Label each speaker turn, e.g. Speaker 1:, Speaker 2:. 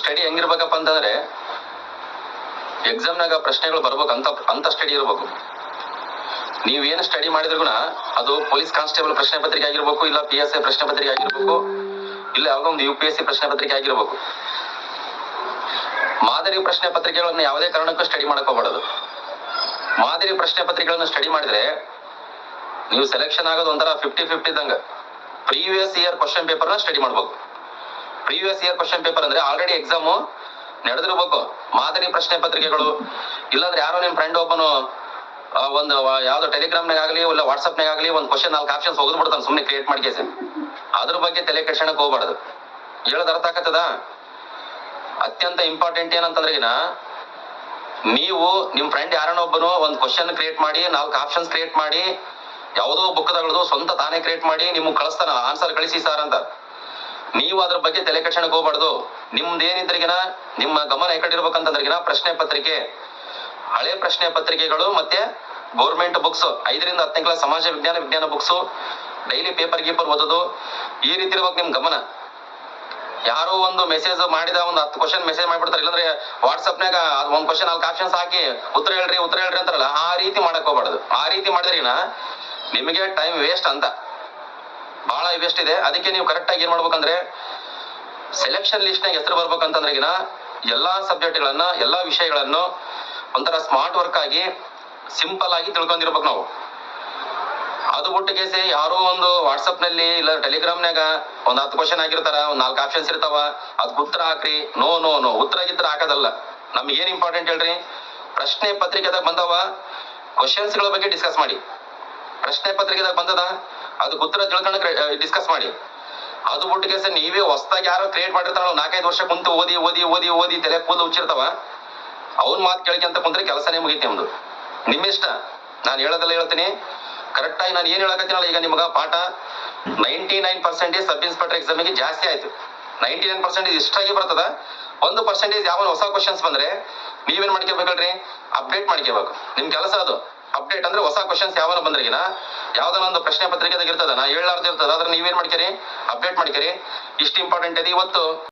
Speaker 1: Study ಹೆಂಗಿರ್ಬೇಕಪ್ಪ ಅಂತಂದ್ರೆ ಎಕ್ಸಾಮ್ನಾಗ ಪ್ರಶ್ನೆಗಳು ಬರ್ಬೇಕು ಅಂತ ಅಂತ ಸ್ಟಡಿ ಇರ್ಬೇಕು. ನೀವೇನು ಸ್ಟಡಿ ಮಾಡಿದ್ರು ಅದು ಪೊಲೀಸ್ ಕಾನ್ಸ್ಟೇಬಲ್ ಪ್ರಶ್ನೆ ಪತ್ರಿಕೆ ಆಗಿರ್ಬೇಕು, ಇಲ್ಲ ಪಿ ಎಸ್ ಐ ಪ್ರಶ್ನೆ ಪತ್ರಿಕೆ ಆಗಿರ್ಬೇಕು, ಇಲ್ಲ ಯಾವುದೋ ಒಂದು ಯು ಪಿ ಎಸ್ ಸಿ ಪ್ರಶ್ನೆ ಪತ್ರಿಕೆ ಆಗಿರ್ಬೇಕು. ಮಾದರಿ ಪ್ರಶ್ನೆ ಪತ್ರಿಕೆಗಳನ್ನ ಯಾವುದೇ ಕಾರಣಕ್ಕೂ ಸ್ಟಡಿ ಮಾಡ್ಕೋಬಾರದು ಮಾದರಿ ಪ್ರಶ್ನೆ ಪತ್ರಿಕೆಗಳನ್ನ ಸ್ಟಡಿ ಮಾಡಿದ್ರೆ ನೀವು ಸೆಲೆಕ್ಷನ್ ಆಗೋದು ಒಂಥರ ಫಿಫ್ಟಿ ಫಿಫ್ಟಿ ಇದ್ದಂಗೆ ಪ್ರೀವಿಯಸ್ ಇಯರ್ ಕ್ವಶನ್ ಪೇಪರ್ನ ಸ್ಟಡಿ ಮಾಡ್ಬೇಕು. ಪ್ರೀವಿಯಸ್ ಇಯರ್ ಕ್ವಶನ್ ಪೇಪರ್ ಅಂದ್ರೆ ಆಲ್ರೆಡಿ ಎಕ್ಸಾಮು ನಡೆದಿರ್ಬೇಕು. ಮಾದರಿ ಪ್ರಶ್ನೆ ಪತ್ರಿಕೆಗಳು. ಇಲ್ಲಾಂದ್ರೆ ಯಾರೋ ನಿಮ್ ಫ್ರೆಂಡ್ ಒಬ್ಬನು ಒಂದು ಯಾವ್ದೋ ಟೆಲಿಗ್ರಾಮ್ನಾಗ ಆಗಲಿ, ಇಲ್ಲ ವಾಟ್ಸ್ಆಪ್ನಾಗ ಆಗಲಿ, ಒಂದು ಕ್ವಶನ್ ನಾಲ್ಕು ಆಪ್ಷನ್ಸ್ ಒಗೆದು ಬಿಡ್ತಾನೆ ಸುಮ್ಮನೆ ಕ್ರಿಯೇಟ್ ಮಾಡ್ಕೇಸಿ ಅದ್ರ ಬಗ್ಗೆ ತಲೆ ಕೆಡ್ಸಣಕ್ ಹೋಗ್ಬಾರ್ದು. ಹೇಳದ್ ಅರ್ಥ ಆಗತ್ತದ ಅತ್ಯಂತ ಇಂಪಾರ್ಟೆಂಟ್ ಏನಂತಂದ್ರೆ ನೀವು ನಿಮ್ ಫ್ರೆಂಡ್ ಯಾರನ್ನ ಒಬ್ಬನು ಒಂದು ಕ್ವಶನ್ ಕ್ರಿಯೇಟ್ ಮಾಡಿ, ನಾಲ್ಕು ಆಪ್ಷನ್ಸ್ ಕ್ರಿಯೇಟ್ ಮಾಡಿ, ಯಾವುದೋ ಬುಕ್ ತಗೊಳ್ಳೋದು ಸ್ವಂತ ತಾನೇ ಕ್ರಿಯೇಟ್ ಮಾಡಿ, ನಿಮ್ಗೆ ಕಳಿಸ್ತಾನ ಆನ್ಸರ್ ಕಳಿಸಿ ಸರ್ ಅಂತ. ನೀವು ಅದ್ರ ಬಗ್ಗೆ ತಲೆ ಕಟ್ಟಣಕ್ಕೆ ಹೋಗ್ಬಾರ್ದು. ನಿಮ್ದು ಏನಿದ್ರಿಗಿನ ನಿಮ್ಮ ಗಮನ ಎಕಡಿರ್ಬೇಕಂತಂದ್ರಿಗಿನ ಪ್ರಶ್ನೆ ಪತ್ರಿಕೆ. ಹಳೆ ಪ್ರಶ್ನೆ ಪತ್ರಿಕೆಗಳು ಮತ್ತೆ ಗೌರ್ಮೆಂಟ್ ಬುಕ್ಸ್ ಐದರಿಂದ ಹತ್ತನೇ ಕ್ಲಾಸ್ ಸಮಾಜ ವಿಜ್ಞಾನ ವಿಜ್ಞಾನ ಬುಕ್ಸ್ ಡೈಲಿ ಪೇಪರ್ ಗೀಪರ್ ಓದೋದು, ಈ ರೀತಿ ಇರ್ಬೇಕು ನಿಮ್ ಗಮನ. ಯಾರೋ ಒಂದು ಮೆಸೇಜ್ ಮಾಡಿದ, ಒಂದು ಹತ್ತು ಕ್ವಶನ್ ಮೆಸೇಜ್ ಮಾಡ್ಬಿಡ್ತಾರೆ. ಇಲ್ಲಾಂದ್ರೆ ವಾಟ್ಸಪ್ನಾಗ ಒಂದ್ ಕ್ವಶನ್ ನಾಲ್ಕು ಆಪ್ಷನ್ಸ್ ಹಾಕಿ ಉತ್ತರ ಹೇಳ್ರಿ ಉತ್ತರ ಹೇಳ್ರಿ ಅಂತಾರಲ್ಲ, ಆ ರೀತಿ ಮಾಡಕ್ ಹೋಗ್ಬಾರ್ದು. ಆ ರೀತಿ ಮಾಡಿದ್ರಿನ ನಿಮಗೆ ಟೈಮ್ ವೇಸ್ಟ್ ಅಂತ. ಬಹಳ ವೇಸ್ಟ್ ಇದೆ. ಅದಕ್ಕೆ ನೀವು ಕರೆಕ್ಟ್ ಆಗಿ ಏನ್ ಮಾಡ್ಬೇಕಂದ್ರೆ ಸೆಲೆಕ್ಷನ್ ಲಿಸ್ಟ್ನಾಗ ಹೆಸರು ಬರ್ಬೇಕಂತಂದ್ರೆಗಿನ ಎಲ್ಲಾ ಸಬ್ಜೆಕ್ಟ್ಗಳನ್ನ ಎಲ್ಲಾ ವಿಷಯಗಳನ್ನು ಒಂಥರ ಸ್ಮಾರ್ಟ್ ವರ್ಕ್ ಆಗಿ ಸಿಂಪಲ್ ಆಗಿ ತಿಳ್ಕೊಂಡಿರ್ಬೇಕು ನಾವು. ಅದು ಬಿಟ್ಟು ಕೇಸಿ ಯಾರೋ ಒಂದು ವಾಟ್ಸಪ್ನಲ್ಲಿ ಇಲ್ಲ ಟೆಲಿಗ್ರಾಮ್ನಾಗ ಒಂದ್ ಹತ್ತು ಕ್ವಶನ್ ಆಗಿರ್ತಾರ ಒಂದ್ ನಾಲ್ಕು ಆಪ್ಷನ್ಸ್ ಇರ್ತಾವ ಅದಕ್ಕೆ ಉತ್ತರ ಹಾಕ್ರಿ. ನೋ ನೋ ನೋ ಉತ್ತರ ಗಿತ್ತರ ಹಾಕೋದಲ್ಲ. ನಮ್ಗೆ ಏನ್ ಇಂಪಾರ್ಟೆಂಟ್ ಹೇಳ್ರಿ? ಪ್ರಶ್ನೆ ಪತ್ರಿಕೆದಾಗ ಬಂದವ ಕ್ವಶನ್ಸ್ಗಳ ಬಗ್ಗೆ ಡಿಸ್ಕಸ್ ಮಾಡಿ. ಪ್ರಶ್ನೆ ಪತ್ರಿಕೆದಾಗ ಬಂದದ ಅದಕ್ಕೆ ಗೊತ್ತಿರೋ ತಿಳ್ಕೊಂಡು ಡಿಸ್ಕಸ್ ಮಾಡಿ. ಅದು ಬಿಟ್ಟು ಕೆಲಸ ನೀವೇ ಹೊಸದಾಗಿ ಯಾರೋ ಕ್ರಿಯೇಟ್ ಮಾಡಿರ್ತಾರ ನಾಲ್ಕೈದು ವರ್ಷ ಕುಂತು ಓದಿ ಓದಿ ಓದಿ ಓದಿ, ತಲೆ ಕೂದಲು ಉಚ್ಚಿರ್ತಾವ. ಅವ್ನ ಮಾತು ಕೇಳ್ಕೊಂತ ಕುಂತ್ರೆ ಕೆಲಸನೇ ಮುಗೀತಿ ನಿಮ್ಮ ನಿಮ್ಮಿಷ್ಟ. ನಾನು ಹೇಳೋದಲ್ಲ ಹೇಳ್ತೀನಿ. ಕರೆಕ್ಟ್ ಆಗಿ ನಾನು ಏನ್ ಹೇಳಕತ್ತೀನಲ್ಲ, ಈಗ ನಿಮಗ ಪಾಠ ninety nine percentage sub inspector ಎಕ್ಸಾಮಿಗೆ ಜಾಸ್ತಿ ಆಯ್ತು. ನೈಂಟಿ ನೈನ್ ಪರ್ಸೆಂಟೇಜ್ ಇಷ್ಟಾಗಿ ಬರ್ತದ. ಒಂದು ಪರ್ಸೆಂಟೇಜ್ ಯಾವ ಹೊಸ ಕ್ವಶನ್ಸ್ ಬಂದ್ರೆ ನೀವೇನ್ ಮಾಡ್ಕೋಬೇಕಲ್ರಿ? ಅಪ್ಡೇಟ್ ಮಾಡ್ಕೋಬೇಕು. ನಿಮ್ ಕೆಲಸ ಅದು. ಅಪ್ಡೇಟ್ ಅಂದ್ರೆ ಹೊಸ ಕ್ವಶನ್ಸ್ ಯಾವಾಗ ಬಂದ್ರಿಗಿನ ಯಾವ್ದಾನ ಒಂದು ಪ್ರಶ್ನೆ ಪತ್ರಿಕೆದಾಗ ಇರ್ತದ, ನಾ ಹೇಳಾರ್ದು ಇರ್ತದ ಅದ್ರ ನೀವೇನ್ ಮಾಡ್ಕೇರಿ? ಅಪ್ಡೇಟ್ ಮಾಡ್ಕೇರಿ. ಇಷ್ಟು ಇಂಪಾರ್ಟೆಂಟ್ ಇದೆ ಇವತ್ತು.